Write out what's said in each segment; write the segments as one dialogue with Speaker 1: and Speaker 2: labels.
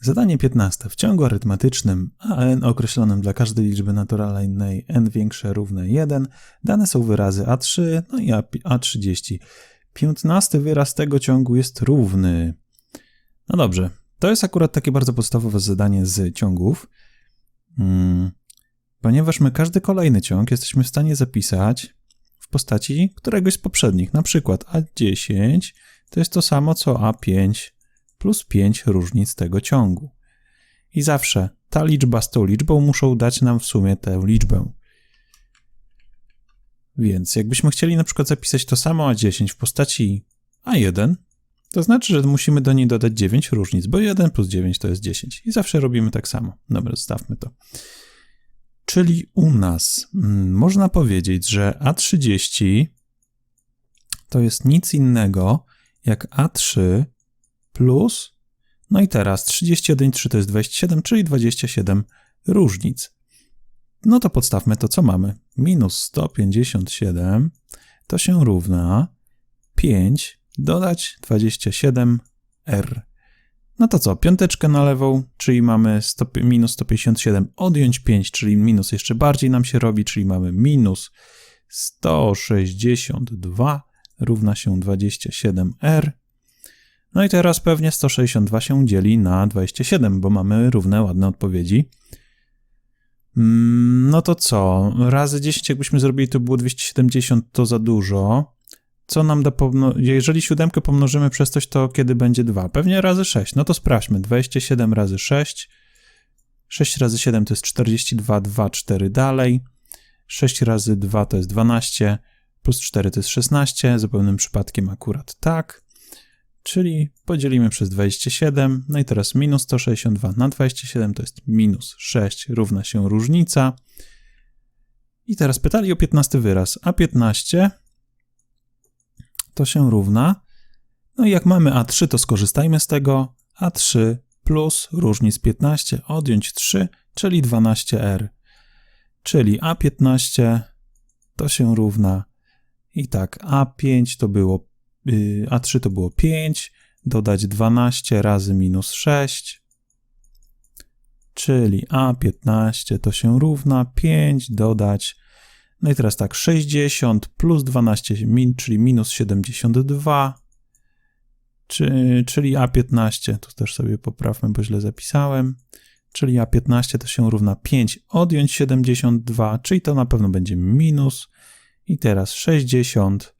Speaker 1: Zadanie 15. W ciągu arytmetycznym a n określonym dla każdej liczby naturalnej n większe równe 1 dane są wyrazy a3 no i A- a30. 15 wyraz tego ciągu jest równy. No dobrze, to jest akurat takie bardzo podstawowe zadanie z ciągów, mm, ponieważ my każdy kolejny ciąg jesteśmy w stanie zapisać w postaci któregoś z poprzednich. Na przykład a10 to jest to samo co a5 plus 5 różnic tego ciągu. I zawsze ta liczba z tą liczbą muszą dać nam w sumie tę liczbę. Więc jakbyśmy chcieli na przykład zapisać to samo A10 w postaci A1, to znaczy, że musimy do niej dodać 9 różnic, bo 1 plus 9 to jest 10. I zawsze robimy tak samo. Dobra, zostawmy to. Czyli u nas mm, można powiedzieć, że A30 to jest nic innego jak A3 plus, no i teraz 31 3 to jest 27, czyli 27 różnic. No to podstawmy to, co mamy. Minus 157 to się równa 5 dodać 27r. No to co, piąteczkę na lewą, czyli mamy 100, minus 157, odjąć 5, czyli minus jeszcze bardziej nam się robi, czyli mamy minus 162 równa się 27r. No i teraz pewnie 162 się dzieli na 27, bo mamy równe, ładne odpowiedzi. Mm, No to co? Razy 10, jakbyśmy zrobili, to było 270, to za dużo. Co nam da pomno... Jeżeli siódemkę pomnożymy przez coś, to kiedy będzie 2? Pewnie razy 6. No to sprawdźmy. 27 razy 6. 6 razy 7 to jest 42, 2, 4 dalej. 6 razy 2 to jest 12, plus 4 to jest 16. Zupełnym przypadkiem akurat tak. Czyli podzielimy przez 27. No i teraz minus 162 na 27 to jest minus 6 równa się różnica. I teraz pytali o 15 wyraz. A 15 to się równa. No i jak mamy A3, to skorzystajmy z tego. A3 plus różnic 15 odjąć 3, czyli 12R. Czyli A15 to się równa. I tak, A5 to było, A3 to było 5, dodać 12 razy minus 6, czyli A15 to się równa 5, dodać no i teraz tak, 60 plus 12, min, czyli minus 72, czy, czyli A15, tu też sobie poprawmy, bo źle zapisałem, czyli A15 to się równa 5 odjąć 72, czyli to na pewno będzie minus. I teraz 60,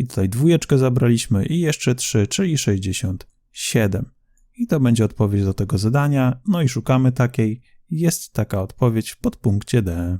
Speaker 1: i tutaj dwójeczkę zabraliśmy, i jeszcze 3, czyli 67. I to będzie odpowiedź do tego zadania, no i szukamy takiej. Jest taka odpowiedź w podpunkcie D.